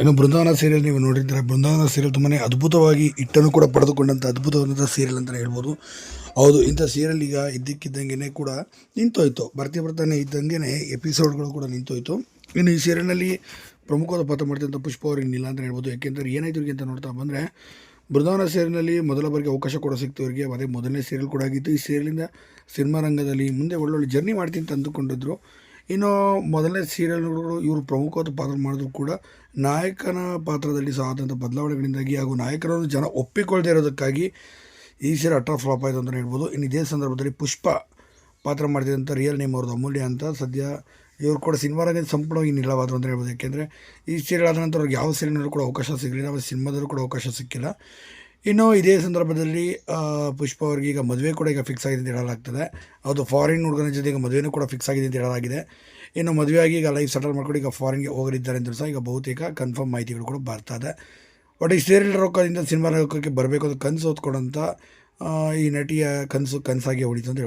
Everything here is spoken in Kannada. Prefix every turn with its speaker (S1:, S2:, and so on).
S1: ಇನ್ನು ಬೃಂದಾವನ ಸೀರಿಯಲ್ ನೀವು ನೋಡಿದ್ರೆ ಬೃಂದಾವನ ಸೀರಿಯಲ್ ತುಂಬಾ ಅದ್ಭುತವಾಗಿ ಇಟ್ಟನ್ನು ಕೂಡ ಪಡೆದುಕೊಂಡಂಥ ಅದ್ಭುತವಾದಂಥ ಸೀರಿಯಲ್ ಅಂತಲೇ ಹೇಳ್ಬೋದು. ಹೌದು, ಇಂಥ ಸೀರಿಯಲ್ ಈಗ ಇದ್ದಕ್ಕಿದ್ದಂಗೆ ಕೂಡ ನಿಂತೋಯ್ತು. ಬರ್ತಿ ಬರ್ತಾನೆ ಇದ್ದಂಗೆ ಎಪಿಸೋಡ್ಗಳು ಕೂಡ ನಿಂತೋಯ್ತು. ಇನ್ನು ಈ ಸೀರಿಯಲ್ನಲ್ಲಿ ಪ್ರಮುಖವಾದ ಪಾತ್ರ ಮಾಡ್ತಿದ್ದಂಥ ಪುಷ್ಪ ಅವ್ರಿಗೆ ಅಂತ ಹೇಳ್ಬೋದು. ಯಾಕೆಂದರೆ ಏನಾಯ್ತು ಅಂತ ನೋಡ್ತಾ ಬಂದರೆ ಬೃಂದಾವನ ಸೀರಿಯಲ್ನಲ್ಲಿ ಮೊದಲ ಬಾರಿಗೆ ಅವಕಾಶ ಕೂಡ ಸಿಕ್ತು ಅವರಿಗೆ ಅದೇ ಮೊದಲನೇ ಸೀರಿಯಲ್ ಕೂಡ ಆಗಿತ್ತು. ಈ ಸೀರಿಯಲಿಂದ ಸಿನಿಮಾ ರಂಗದಲ್ಲಿ ಮುಂದೆ ಒಳ್ಳೊಳ್ಳೆ ಜರ್ನಿ ಮಾಡ್ತೀನಿ ಅಂತ ಅಂದುಕೊಂಡಿದ್ರು. ಇನ್ನು ಮೊದಲನೇ ಸೀರಿಯಲ್ಗಳು ಇವರು ಪ್ರಮುಖವಾದ ಪಾತ್ರ ಮಾಡಿದ್ರು ಕೂಡ ನಾಯಕನ ಪಾತ್ರದಲ್ಲಿ ಸಹ ಆದಂಥ ಬದಲಾವಣೆಗಳಿಂದಾಗಿ ಹಾಗೂ ನಾಯಕರನ್ನು ಜನ ಒಪ್ಪಿಕೊಳ್ಳದೆ ಇರೋದಕ್ಕಾಗಿ ಈ ಸೀರೆ ಅಟ್ರಾ ಫ್ಲಾಪ್ ಆಯಿತು ಅಂತಲೇ ಹೇಳ್ಬೋದು. ಇನ್ನು ಇದೇ ಸಂದರ್ಭದಲ್ಲಿ ಪುಷ್ಪ ಪಾತ್ರ ಮಾಡಿದಂಥ ರಿಯಲ್ ನೇಮ್ ಅವ್ರದ್ದು ಅಮೂಲ್ಯ ಅಂತ ಸದ್ಯ ಇವರು ಕೂಡ ಸಿನಿಮಾ ರಂಗದ ಸಂಪೂರ್ಣವಾಗಿ ನಿಲ್ಲವಾದರು ಅಂತ ಹೇಳ್ಬೋದು. ಯಾಕೆಂದರೆ ಈ ಸೀರಿಯಲ್ ಆದ ನಂತರ ಅವ್ರಿಗೆ ಯಾವ ಸೀರಿಯಲ್ನಲ್ಲೂ ಕೂಡ ಅವಕಾಶ ಸಿಗಲಿಲ್ಲ ಸಿನಿಮಾದಲ್ಲೂ ಕೂಡ ಅವಕಾಶ ಸಿಕ್ಕಿಲ್ಲ. ಇನ್ನು ಇದೇ ಸಂದರ್ಭದಲ್ಲಿ ಪುಷ್ಪ ಅವ್ರಿಗೆ ಈಗ ಮದುವೆ ಕೂಡ ಈಗ ಫಿಕ್ಸ್ ಆಗಿದೆ ಅಂತ ಹೇಳಲಾಗ್ತದೆ. ಅದು ಫಾರಿನ್ ಹುಡುಗನ ಜೊತೆ ಈಗ ಮದುವೆನೂ ಕೂಡ ಫಿಕ್ಸ್ ಆಗಿದೆ ಅಂತ ಹೇಳಲಾಗಿದೆ. ಇನ್ನು ಮದುವೆಯಾಗಿ ಈಗ ಲೈಫ್ ಸೆಟಲ್ ಮಾಡ್ಕೊಂಡು ಈಗ ಫಾರಿನ್ಗೆ ಹೋಗಲಿದ್ದಾರೆ ಅಂತ ಸಹ ಈಗ ಬಹುತೇಕ ಕನ್ಫರ್ಮ್ ಮಾಹಿತಿಗಳು ಕೂಡ ಬರ್ತಾ ಇದೆ. ಬಟ್ ಈ ಸೀರಿಯಲ್ ರೊಕ್ಕದಿಂದ ಸಿನಿಮಾ ರಂಗಕ್ಕೆ ಬರಬೇಕು ಅಂತ ಕನಸು ಹೊತ್ಕೊಂಡಂಥ ಈ ನಟಿಯ ಕನಸು ಕನಸಾಗಿ ಉಳಿತು ಅಂತ